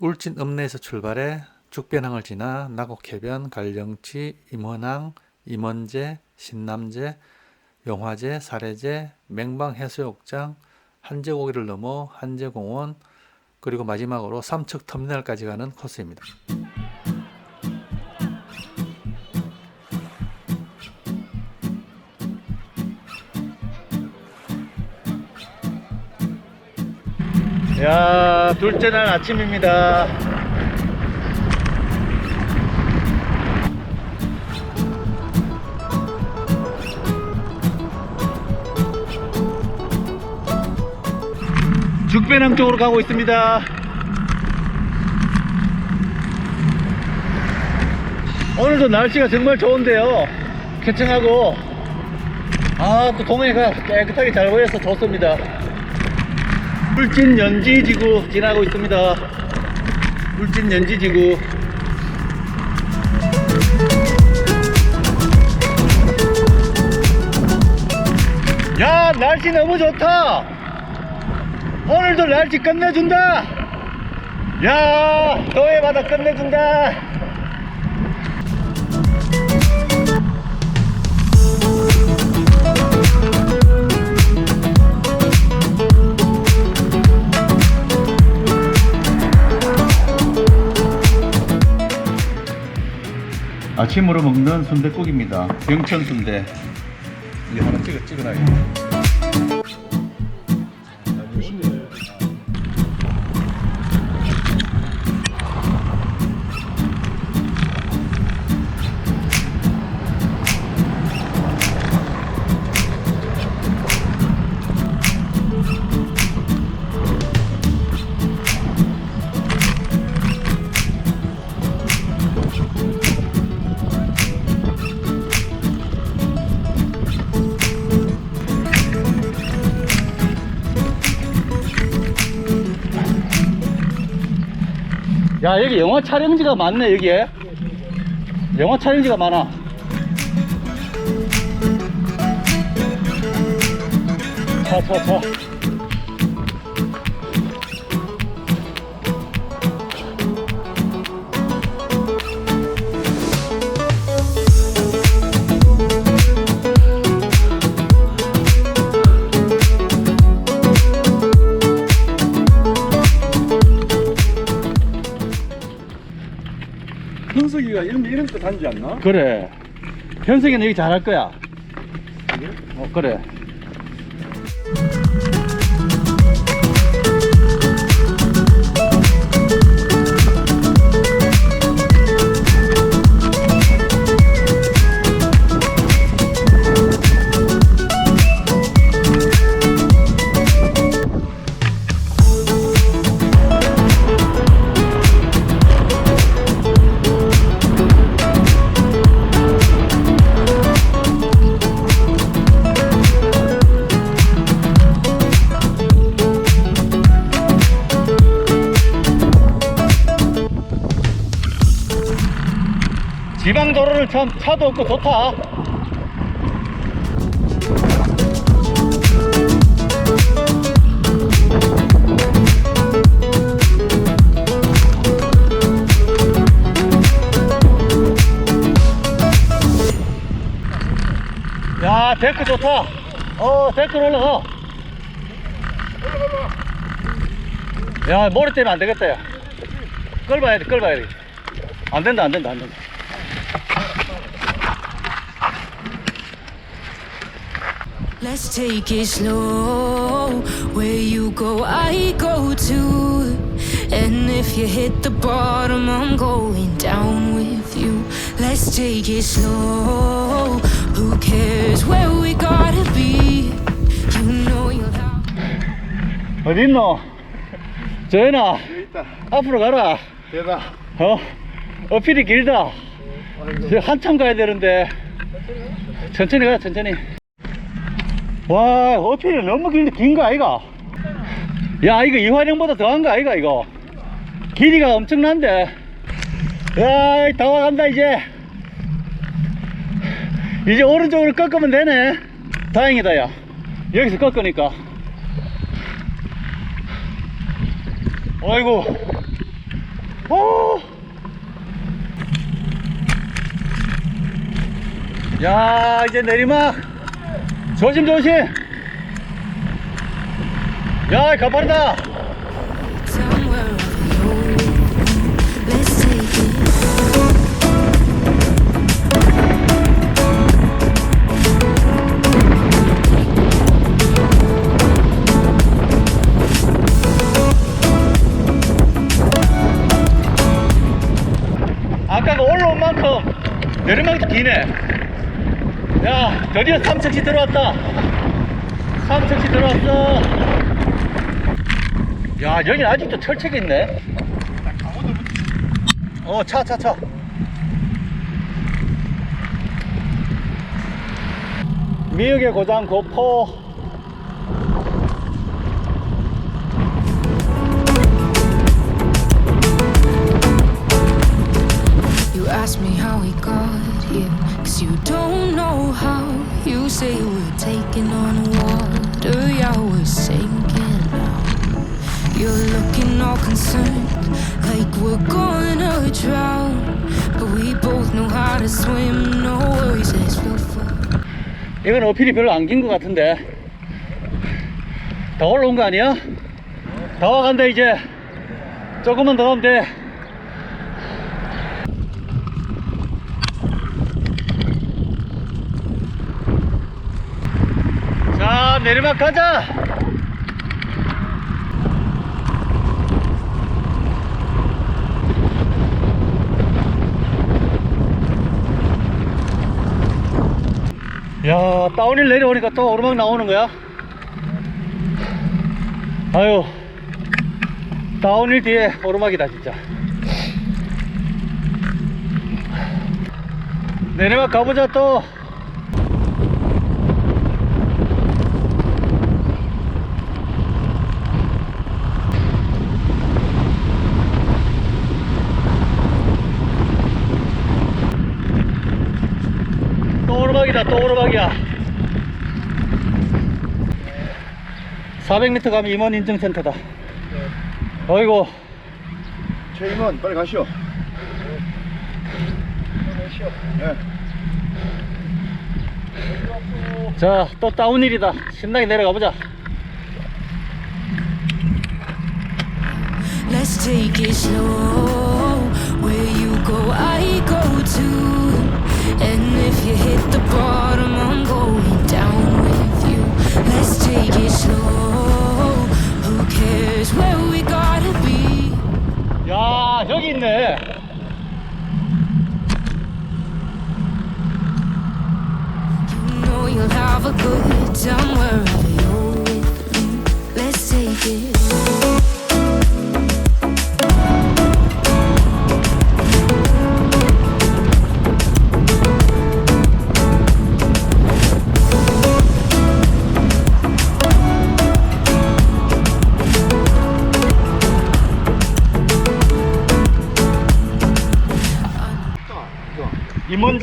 울진 읍내에서 출발해 죽변항을 지나 나곡해변, 갈령치, 임원항, 임원제, 신남제, 용화제, 사례제, 맹방해수욕장, 한제고기를 넘어 한제공원 그리고 마지막으로 삼척 터미널까지 가는 코스입니다. 둘째 날 아침입니다. 죽배낭 쪽으로 가고 있습니다. 오늘도 날씨가 정말 좋은데요. 쾌청하고 아 또 동해가 깨끗하게 잘 보여서 좋습니다. 울진 연지지구 지나고 있습니다. 울진 연지지구. 야 날씨 너무 좋다. 오늘도 날씨 끝내준다. 야 도해 바다 끝내준다. 아침으로 먹는 순대국입니다. 병천 순대. 이거 하나 찍어 찍어놔야겠다. 야 여기 영화 촬영지가 많네 여기에. 영화 촬영지가 많아. 차차차 현석이가 이런 이런 거 다니지 않나? 그래. 현석이는 여기 잘할 거야. 어 그래 도로를 참 차도 없고 좋다. 야 데크 좋다. 어 데크 올라가. 야 머리 때문에 안 되겠다 야. 끌봐야 돼 끌봐야 돼 안 된다 안 된다 안 된다 Let's take it slow. Where you go, I go too. And if you hit the bottom, I'm going down with you. Let's take it slow. Who cares where we gotta be? You know you'll have. 어딨노? 저현아. 앞으로 가라 대다. 어? 어필이 길다 저 한참 가야 되는데 천천히 가 천천히 와 어필이 너무 긴데 긴거 아이가? 야 이거 이화령보다 더한 거 아이가 이거? 길이가 엄청난데. 야 다 와간다 이제. 이제 오른쪽으로 꺾으면 되네. 다행이다 야. 여기서 꺾으니까. 아이고. 오! 야 이제 내리막. 조심, 조심. 야, 가파르다. It. 아까가 올라온 만큼 내리막이 기네. 야, 드디어 삼척시 들어왔다. 삼척시 들어왔어. 야, 여기 아직도 철책이 있네. 어, 차, 차, 차. 미역의 고장 고포. You ask me how we got here, cause you don't say we're taking on water, yeah, we're sinking now. You're looking all concerned, like we're gonna drown. But we both know how to swim, no worries as we'll fall. 이건 어필이 별로 안 긴 것 같은데. 더 올라온 거 아니야? 다 와간다, 이제. 조금만 더 하면 돼. 자, 내리막 가자! 야, 다운힐 내려오니까 또 오르막 나오는 거야? 아유, 다운힐 뒤에 오르막이다, 진짜. 내리막 가보자, 또. 또 오르막이다, 또 오르막이야. 400m 가면 임원 인증센터다. 어이구, 최임원 빨리 가시오. 예. 자, 또 다운힐이다. 신나게 내려가 보자. Let's take it slow. Where you go, I go too. And if you hit the bottom, I'm going down with you. Let's take it slow. Who cares where we gotta be? 야, 여기 있네. You know you'll have a good time wherever you're with me. Let's take it.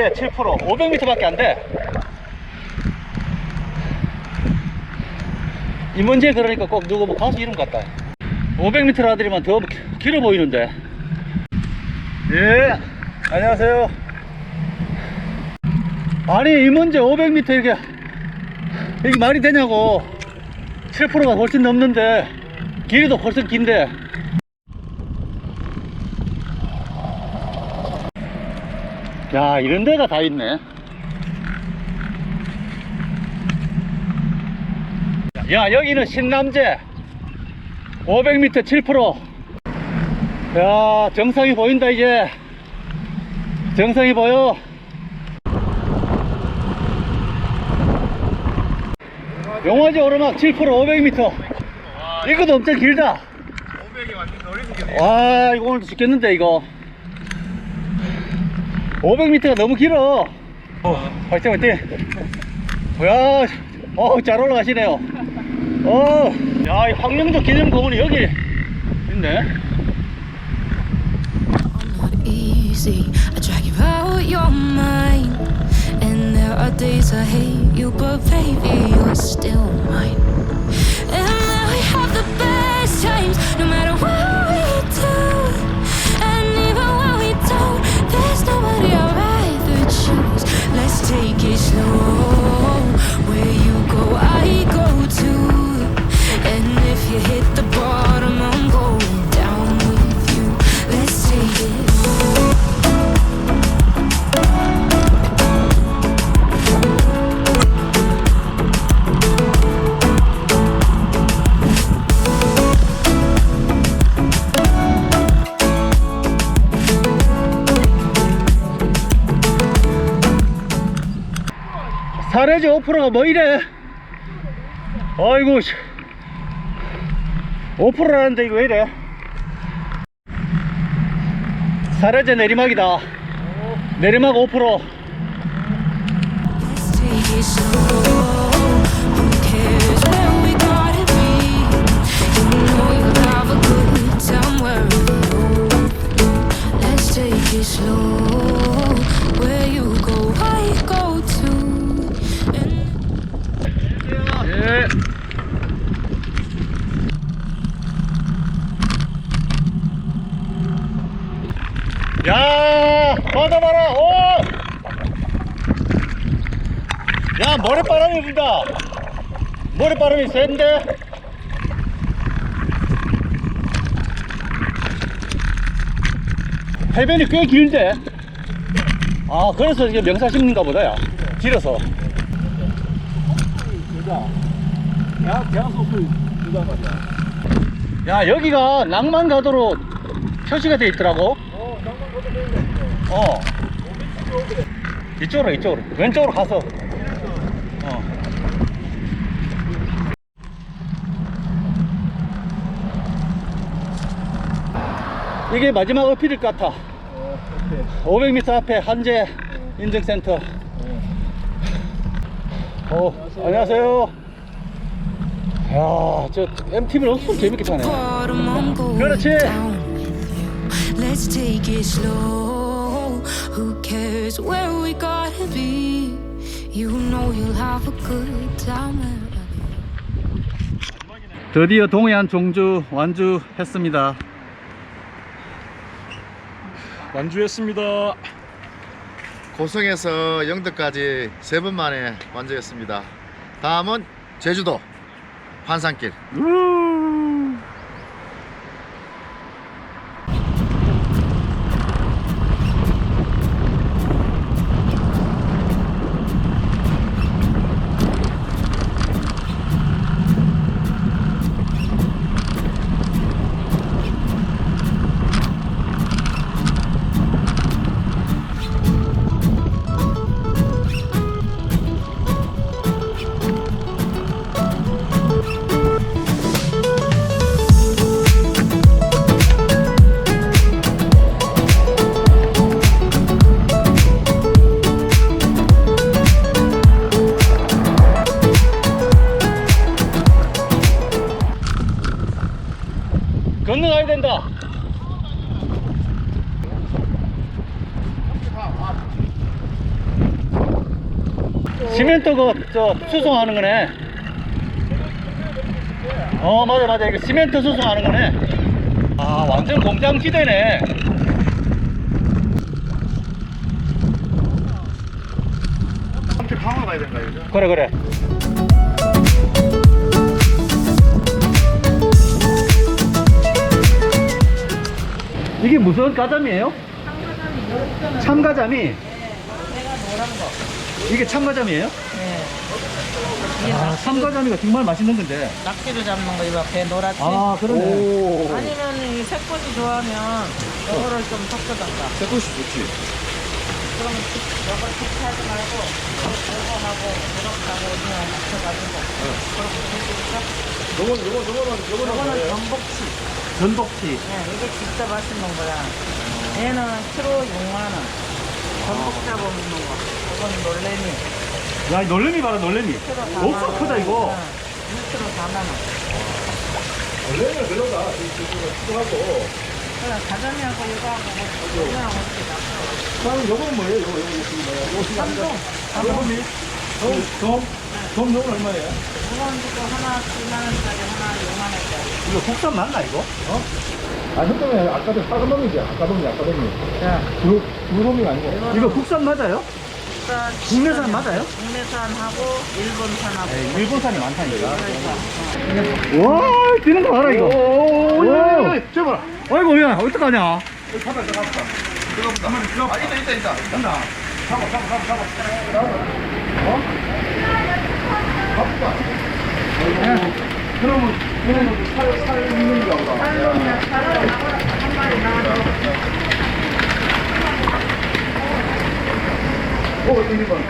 이 문제 7% 500m밖에 안 돼. 이 문제 그러니까 꼭 누구 뭐 가수 이름 같다. 500m 아들이면 더 기- 길어 보이는데. 예, 안녕하세요. 아니 이 문제 500m 이게 이게 말이 되냐고. 7%가 훨씬 넘는데 길이도 훨씬 긴데. 야, 이런 데가 다 있네. 야, 여기는 신남제. 500m 7%. 야, 정상이 보인다, 이제. 정상이 보여. 용화지 오르막 7% 500m. 이것도 엄청 길다. 500이 완전 와, 이거 오늘 죽겠는데, 이거. 500m가 너무 길어. 어, 화이팅, 화이팅. 야, 어, 잘 올라가시네요. 어, 야, 이 황령도 기념공원이 여기 있네. easy. I drag you out your mind. And there are days I hate you, but baby, you're still mine. And now we have the best times, no no 사레지 5%가 뭐 이래? 아이고, 씨. 5%라는데 이거 왜 이래? 사레제 내리막이다. 내리막 5%. Let's 바람이 센데? 해변이 꽤 길대. 아, 그래서 이게 명사 심는가 보다, 야. 길어서. 야, 여기가 낭만가도로 표시가 돼 있더라고 어. 어 이쪽으로 이쪽으로 왼쪽으로 가서 어 이게 마지막 어필일 것 같아 어, 오케이. 500m 앞에 한재 인증센터 어 안녕하세요 야 저 MTV를 엄청 재밌게 타네 그렇지. Let's take it slow. Who cares where we gotta be? You know you'll have a good time. 드디어 동해안 종주 완주했습니다. 완주했습니다. 고성에서 영덕까지 세 번 만에 완주했습니다. 다음은 제주도 환산길. 건 시멘트 그저 수송하는 거네. 어 맞아 맞아 이거 시멘트 수송하는 거네. 아 완전 공장지대네. 한테 강화 가야 된다 이거. 그래 그래. 이게 무슨 가자미예요? 참가자미. 이게 참가자미예요? 네. 이게 아, 낙지로, 참가자미가 정말 맛있는 건데. 낙지로 잡는 거 이거 배 노랗지? 아, 그러네. 아니면 이 새꼬시 좋아하면 이거를 좀 섞어달라. 새꼬시 좋지. 그러면 이걸 툭하지 말고 이거하고 이렇게하고 그냥 묻혀가지고 그렇게 해주니까 요건 요건 요거는 요거는 이거는 전복치. 전복치. 네, 이게 진짜 맛있는 거야. 얘는 키로 6만 원. 전복 잡아먹는 거. 이건 놀래미. 야, 이 놀래미 봐라, 놀래미. 키로 4만 원. 엄청 크다, 이거. 1kg 4만 원. 원래는 그러다 필요하고. 그래, 가자미하고 이거하고 뭐 놔둬. 다음 요거는 뭐예요? 요거 요거 지금 뭐야? 요거 삼동. 요거니? 돔? 돔? 돔 요건 얼마예요? 무거운 거 하나 7만 원짜리 하나 6만 원짜리. 이거 국산 맞나, 이거? 아, 현동이 아까 전 빨간 놈이지. 아까 놈이 아까 놈이. 자, 두, 두 놈이 아니고. 이거 국산 맞아요? 국산, 국내산 맞아요? 국내산하고 일본산하고. 네, 일본산이 많다니까. 와, 뛰는 거 봐라, 이거. 오, 오. 야, 제발. 아이고, 야, 어떡하냐. 잡아, 잡아, 잡아. 들어갑니다. 아, 있다, 있다, 있다. 간다. 잡아, 잡아, 잡아, 잡아. 어? 잡아. 그러면, 그러면 살, 살 있는 게 없다. 살로면 살로 한 마리 나와도 오, 1번. 와.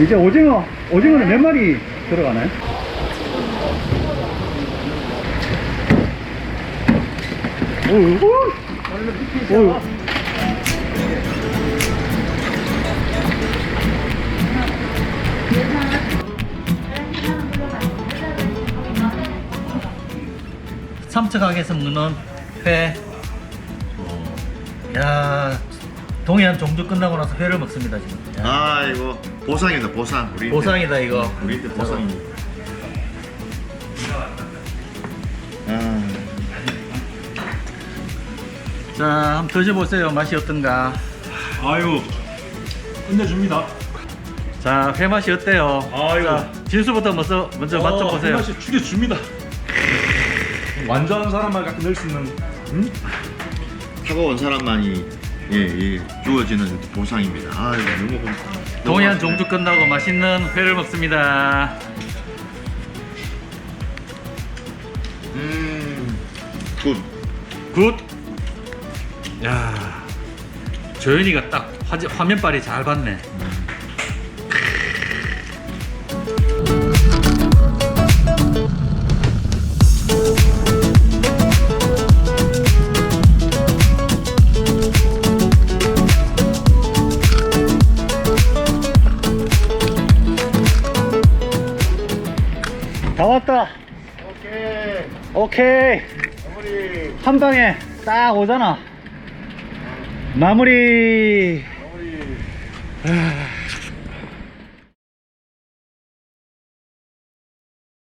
이제 오징어, 오징어는 몇 마리 들어가나요? 오, 오, 삼척항에서 먹는 회 야, 동해안 종주 끝나고 나서 회를 먹습니다 지금. 야, 아 이거 보상이다 보상 우리 보상이다 이거. 우리한테 보상이 아 자, 한번 드셔보세요. 맛이 어떤가? 아유, 끝내줍니다. 자, 회 맛이 어때요? 아이고. 자, 진수부터 먼저 먼저 맛좀 어, 보세요. 맛이 죽여줍니다. 완주하는 사람만 갖고 낼수 있는 음? 온 사람만이 예, 예 주어지는 보상입니다 아 이거 너무 감- 너무 동해안. 종주 끝나고 맛있는 회를 먹습니다. 음 굿 굿. 야, 조연이가 딱 화, 화면빨이 잘 봤네. 다 오케이. 마무리 한 방에 딱 오잖아. 마무리. 마무리 아,